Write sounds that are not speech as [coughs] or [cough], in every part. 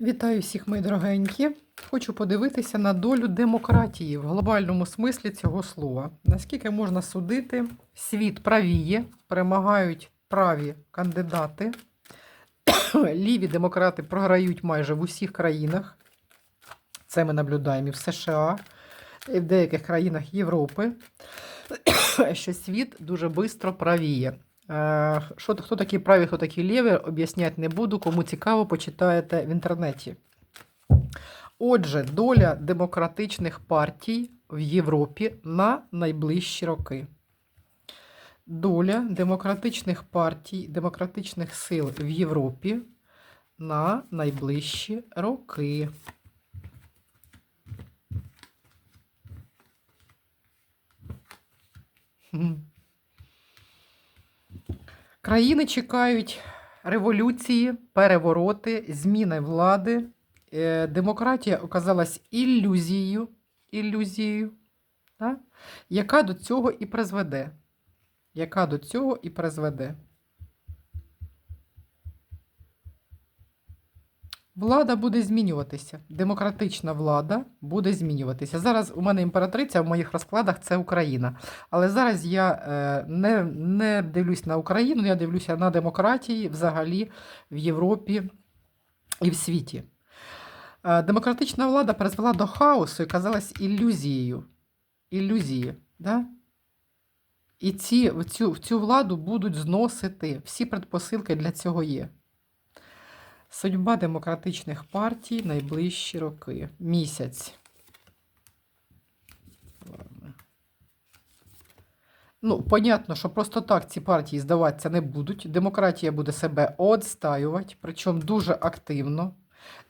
Вітаю всіх, мої дорогенькі. Хочу подивитися на долю демократії в глобальному смислі цього слова. Наскільки можна судити, світ правіє, перемагають праві кандидати. [coughs] Ліві демократи програють майже в усіх країнах. Це ми наблюдаємо і в США, і в деяких країнах Європи, [coughs] що світ дуже швидко правіє. Е, Що, хто такі праві, хто такі ліві, об'ясняти не буду. Кому цікаво, почитаєте в інтернеті. Отже, доля демократичних партій в Європі на найближчі роки. Доля демократичних партій, демократичних сил в Європі на найближчі роки. Хм. Країни чекають революції, перевороти, зміни влади. Е, Демократія оказалась ілюзією, ілюзією яка до цього і призведе. Яка до цього і призведе. Влада буде змінюватися. Демократична влада буде змінюватися. Зараз у мене імператриця в моїх розкладах це Україна. Але зараз я е, не, не дивлюсь на Україну, я дивлюся на демократії взагалі в Європі і в світі. Е, демократична влада призвела до хаосу і казалась ілюзією. Ілюзії. Да? І ці, в, цю, в цю владу будуть зносити. Всі предпосилки для цього є. Судьба демократичних партій найближчі роки. Місяць. Ну, понятно, що просто так ці партії здаватися не будуть. Демократія буде себе отстаювати, причому дуже активно.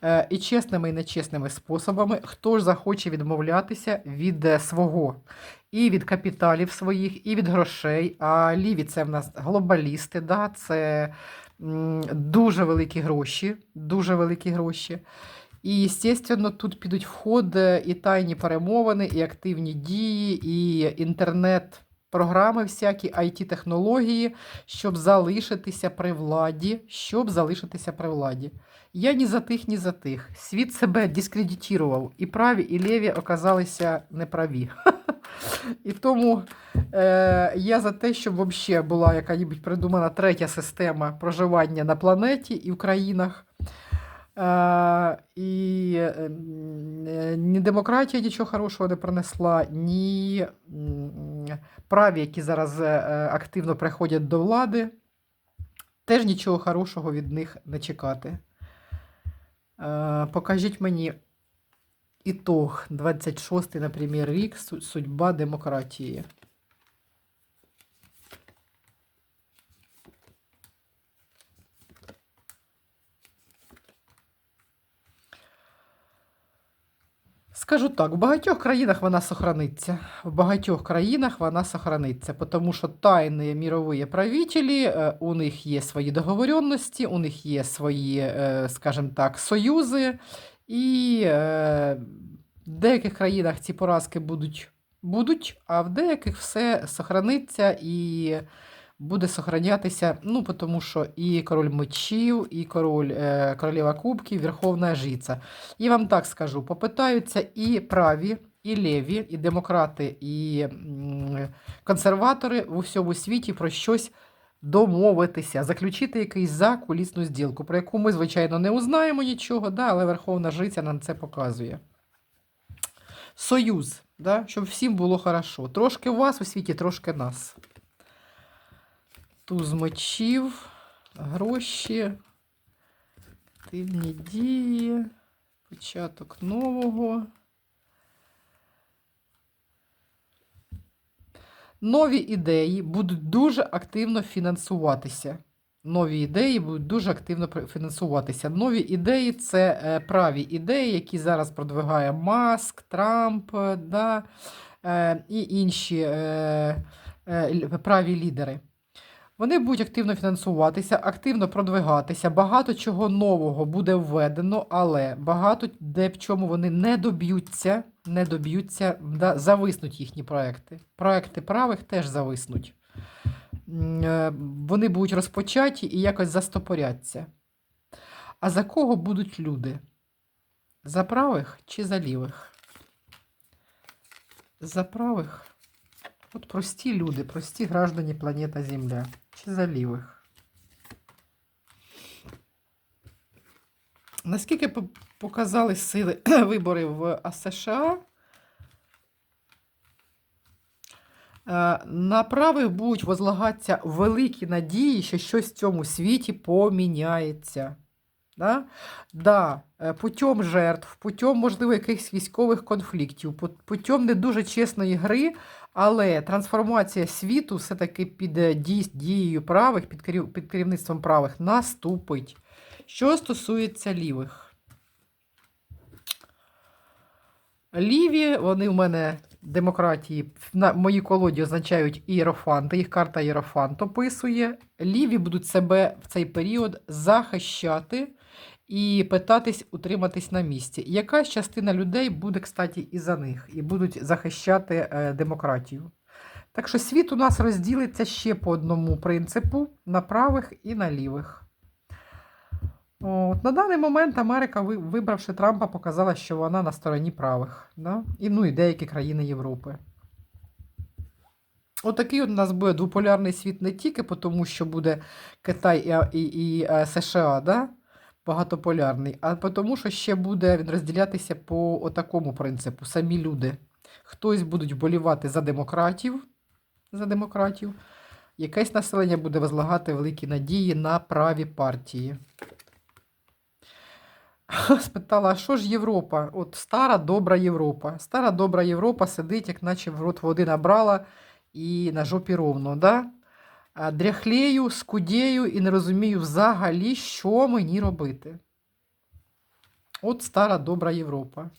Е, І чесними і нечесними способами, хто ж захоче відмовлятися від е, свого і від капіталів своїх, і від грошей. А ліві це в нас глобалісти, да? це дуже великі гроші, дуже великі гроші. І, звісно, тут підуть в ход е, і тайні перемовини, і активні дії, і інтернет. Програми всякі, IT-технології, щоб залишитися при владі, щоб залишитися при владі. Я ні за тих, ні за тих. Світ себе дискредитував. І праві, і ліві оказалися неправі. [laughs] І тому е, я за те, щоб взагалі була яка-небудь придумана третя система проживання на планеті і в країнах. Е, і е, ні демократія нічого хорошого не принесла, ні праві, які зараз е, е, активно приходять до влади, теж нічого хорошого від них не чекати. Е, Покажіть мені ітог 26, наприклад, рік судьба демократії. Скажу так, в багатьох країнах вона сохраниться. В багатьох країнах вона сохраниться, тому що тайні мірові правителі, е, у них є свої договоренності, у них є свої, е, скажімо так, союзи, і е, в деяких країнах ці поразки будуть, будуть, а в деяких все сохраниться і буде сохранятися, ну, тому що і король мечів, і король, е, королева кубків, верховна жриця. І вам так скажу: попитаються і праві, і ліві, і демократи, і консерватори в усьому світі про щось домовитися, заключити якийсь закулісну зділку, про яку ми, звичайно, не узнаємо нічого, да, але Верховна Жриця нам це показує. Союз, да, щоб всім було хорошо. Трошки вас у світі, трошки нас. Туз мечів, гроші, активні дії, початок нового. Нові ідеї будуть дуже активно фінансуватися. Нові ідеї будуть дуже активно фінансуватися. Нові ідеї це е, праві ідеї, які зараз продвигає Маск, Трамп е, да, е, і інші праві лідери. Вони будуть активно фінансуватися, активно продвигатися. Багато чого нового буде введено, але багато де в чому вони не доб'ються, не доб'ються, да, зависнуть їхні проекти. Проекти правих теж зависнуть. Е, Вони будуть розпочаті і якось застопоряться. А за кого будуть люди? За правих чи за лівих? За правих. От прості люди, прості граждані планета Земля. Чи за лівих? Наскільки показали сили [clears throat] вибори в США? Е, На правих будуть возлагатися великі надії, що щось в цьому світі поміняється. Да? Да, е, путем жертв, путем, можливо, якихось військових конфліктів, путем не дуже чесної гри, але трансформація світу все-таки під е, дією правих, під, керівництвом правих наступить. Що стосується лівих. Ліві, вони в мене демократії на моїй колоді означають ієрофанти, їх карта ієрофант описує. Ліві будуть себе в цей період захищати і питатись утриматись на місці. Якась частина людей буде, кстати, і за них, і будуть захищати е, демократію. Так що світ у нас розділиться ще по одному принципу: на правих і на лівих. От, на даний момент Америка, вибравши Трампа, показала, що вона на стороні правих. Да? І, ну, і деякі країни Європи. Отакий от у нас буде двополярний світ не тільки тому, що буде Китай і, і, і е, США, да? Багатополярний, а тому, що ще буде він розділятися по такому принципу. Самі люди. Хтось будуть вболівати за демократів, за демократів, якесь населення буде возлагати великі надії на праві партії. Спитала, а що ж Європа? От стара добра Європа. Стара добра Європа сидить, як наче в рот води набрала і на жопі ровно. Да? А Дряхлею, скудею і не розумію взагалі, що мені робити. От стара добра Європа.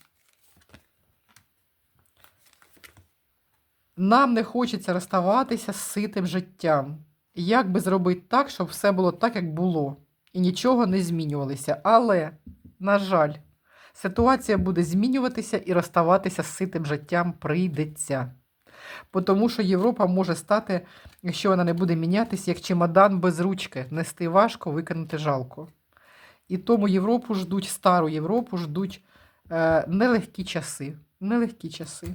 Нам не хочеться розставатися з ситим життям. Як би зробити так, щоб все було так, як було, і нічого не змінювалося. Але, на жаль, ситуація буде змінюватися і розставатися з ситим життям прийдеться. Тому що Європа може стати, якщо вона не буде мінятися, як чемодан без ручки. Нести важко, викинути жалко. І тому Європу ждуть, стару Європу ждуть е, нелегкі часи. Нелегкі часи.